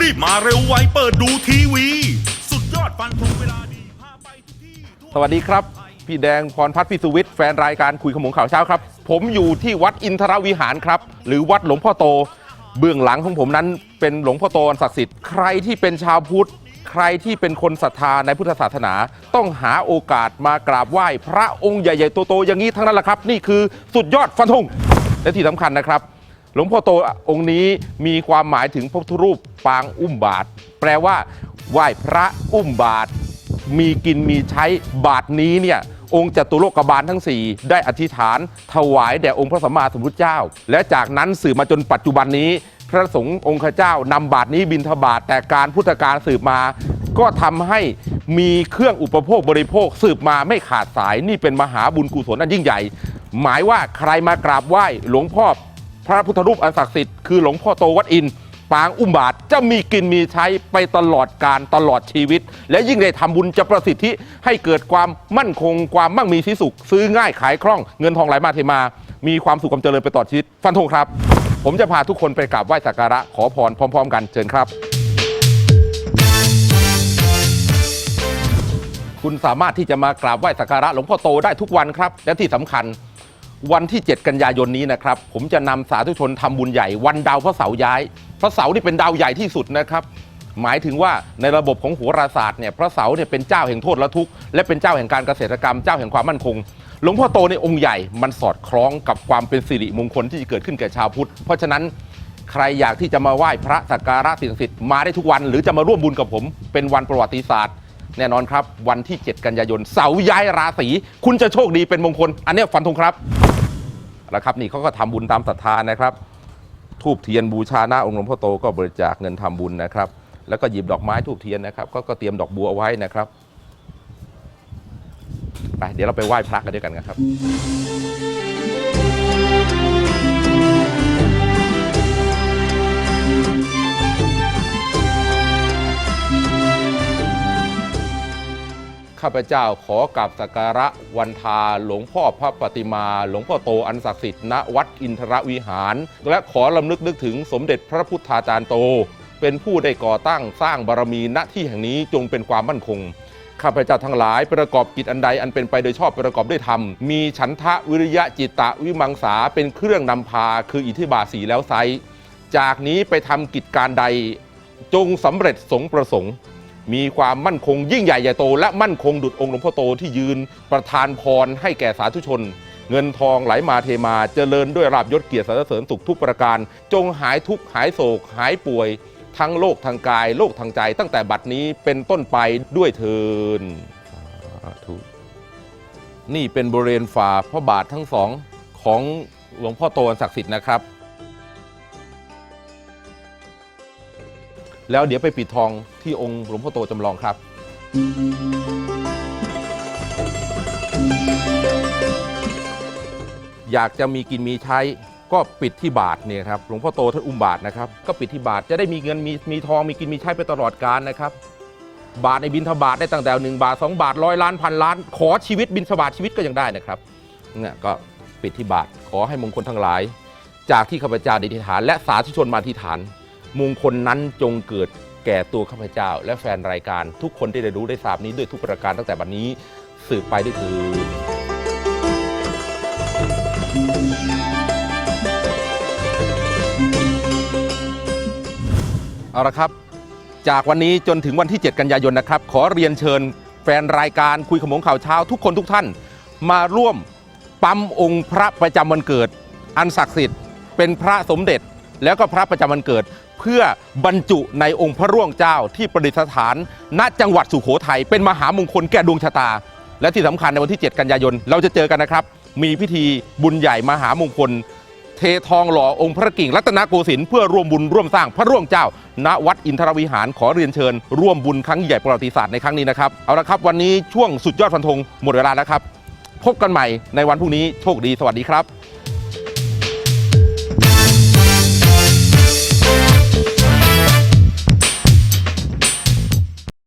รีบมาเร็วไวเปิดดูทีวี สุดยอดฟันธงเวลาดีพาไปทุกที่สวัสดีครับ พี่แดงพรพัฒน์พิสุวิทย์แฟนรายการคุยขมงข่าวเช้าครับ ผมอยู่ที่วัดอินทรวิหารครับ หรือวัดหลวงพ่อโต เบื้องหลังของผมนั้นเป็นหลวงพ่อโตอันศักดิ์สิทธิ์ใครที่เป็นชาวพุทธ ใครที่เป็นคนศรัทธาในพุทธศาสนา ต้องหาโอกาสมากราบไหว้พระองค์ใหญ่ๆโตๆอย่างนี้ทั้งนั้นแหละครับ นี่คือสุดยอดฟันธงและที่สำคัญนะครับ หลวงพ่อโตองค์นี้มีความหมายถึงพระพุทธรูปปางอุ้มบาท แปลว่า ไหว้พระอุ้มบาท มีกินมีใช้บาทนี้เนี่ยองค์จตุโลกบาลทั้ง 4 ได้อธิษฐาน ถวายแด่องค์พระสัมมาสัมพุทธเจ้า และจากนั้นสืบมาจนปัจจุบันนี้ พระสงฆ์องค์ข้าเจ้านำบาทนี้บินทบาทแต่การพุทธการสืบมา ก็ทำให้มีเครื่องอุปโภคบริโภคสืบมาไม่ขาดสายนี่เป็นมหาบุญกุศลอันยิ่งใหญ่ หมายว่าใครมากราบไหว้หลวงพ่อ พระพุทธรูปอันศักดิ์สิทธิ์คือหลวงพ่อโตวัดอินปางอุ้มบาทจะมีกินมีใช้ไปตลอดการตลอดชีวิต และยิ่งได้ทำบุญจะประสิทธิให้เกิดความมั่นคงความมั่งมีสีสุข ซื้อง่ายขายคล่องเงินทองไหลมาเทมา มีความสุขความเจริญไปตลอดชีวิต ฟันธงครับ ผมจะพาทุกคนไปกราบไหว้สักการะขอพรพร้อม ๆ กันเชิญครับ คุณสามารถที่จะมากราบไหว้สักการะหลวงพ่อโตได้ทุกวันครับและที่สำคัญ วันที่ 7 กันยายนนี้นะครับ ผมจะนำสาธุชนทำบุญใหญ่วันดาวพระเสาย้าย พระเสานี่เป็นดาวใหญ่ที่สุดนะครับ หมายถึงว่าในระบบของโหราศาสตร์เนี่ยพระเสาเนี่ยเป็นเจ้าแห่งโทษและทุกข์และเป็นเจ้าแห่งการเกษตรกรรมเจ้าแห่งความมั่นคงหลวงพ่อโตในองค์ใหญ่มันสอดคล้องกับความเป็นสิริมงคลที่จะเกิดขึ้นแก่ชาวพุทธ เพราะฉะนั้นใครอยากที่จะมาไหว้พระสักการะสิ่งศักดิ์สิทธิ์มาได้ทุกวัน หรือจะมาร่วมบุญกับผม เป็นวันประวัติศาสตร์ แน่นอนครับ วันที่ 7 กันยายนเสาย้ายราศีคุณจะโชคดีเป็นมงคล อันนี้ยฟันธงครับ นะครับนี่เขาก็ทำบุญตามศรัทธานะครับทูบเทียนบูชาหน้าองค์หลวงพ่อโตก็บริจาคเงินทำบุญนะครับ แล้วก็หยิบดอกไม้ทูบเทียนนะครับก็ก็เตรียมดอกบัวเอาไว้นะครับไปเดี๋ยวเราไปไหว้พระกันด้วยกันนะครับ ข้าพเจ้าขอกราบสักการะวันทาหลวงพ่อพระปฏิมา หลวงพ่อโตอันศักดิ์สิทธิ์ณวัดอินทรวิหาร และขอลำลึกนึกถึงสมเด็จพระพุทธาจารย์โต เป็นผู้ได้ก่อตั้งสร้างบารมีณที่แห่งนี้จงเป็นความมั่นคงข้าพเจ้าทั้งหลายประกอบกิจอันใดอันเป็นไปโดยชอบประกอบด้วยธรรม มีฉันทะวิริยะจิตตะวิมังสาเป็นเครื่องนำพาคืออิทธิบาสีแล้วไซจากนี้ไปทำกิจการใดจงสำเร็จสงประสงค์ มีความมั่นคงยิ่งใหญ่ใหญ่โต และมั่นคงดุจองค์หลวงพ่อโตที่ยืนประทานพรให้แก่สาธุชน เงินทองไหลมาเทมาเจริญด้วยราบยศเกียรติสรรเสริญสุขทุกประการ จงหายทุกข์หายโศก หายป่วย ทั้งโลกทางกายโลกทางใจ ตั้งแต่บัดนี้เป็นต้นไปด้วยเทินนี่เป็นบริเวณฝ่าพระบาททั้งสองของหลวงพ่อโตอันศักดิ์สิทธิ์นะครับ แล้วเดี๋ยวไปปิดทองที่องค์หลวงพ่อโตจำลองครับ อยากจะมีกินมีใช้ก็ปิดที่บาทเนี่ยครับหลวงพ่อโตท่านอุ้มบาทนะครับ ก็ปิดที่บาทจะได้มีเงินมีมีทองมีกินมีใช้ไปตลอดกาลนะครับ บาทในบินทบาทได้ตั้งแต่หนึ่งบาทสองบาทร้อยล้านพันล้าน ขอชีวิตบินทบาทชีวิตก็ยังได้นะครับเนี่ยก็ปิดที่บาทขอให้มงคลทั้งหลาย จากที่ข้าพเจ้าด้อธิษฐาน และสาธุชนมาอธิษฐาน มงคลนั้นจงเกิดแก่ตัวข้าพเจ้า และแฟนรายการทุกคนที่ได้รู้ได้ทราบนี้ด้วยทุกประการตั้งแต่บัดนี้สืบไปด้วยคือ เอาละครับ จากวันนี้จนถึงวันที่ 7 กันยายนนะครับ ขอเรียนเชิญแฟนรายการคุยขโมงข่าวเช้า ทุกคนทุกท่าน มาร่วมปั๊มองค์พระประจำวันเกิด อันศักดิ์สิทธิ์เป็นพระสมเด็จ แล้วก็พระประจำวันเกิด เพื่อบรรจุในองค์พระร่วงเจ้าที่ประดิษฐานณจังหวัดสุโขทัยเป็นมหามงคลแก่ดวงชะตา และที่สำคัญในวันที่ 7 กันยายน เราจะเจอกันนะครับ มีพิธีบุญใหญ่มหามงคล เททองหล่อองค์พระกิ่งรัตนโกสินทร์เพื่อร่วมบุญร่วมสร้างพระร่วงเจ้า ณวัดอินทรวิหารขอเรียนเชิญ ร่วมบุญครั้งใหญ่ประวัติศาสตร์ในครั้งนี้นะครับเอาละครับวันนี้ช่วงสุดยอดฟันธงหมดเวลาแล้วครับ พบกันใหม่ในวันพรุ่งนี้โชคดีสวัสดีครับ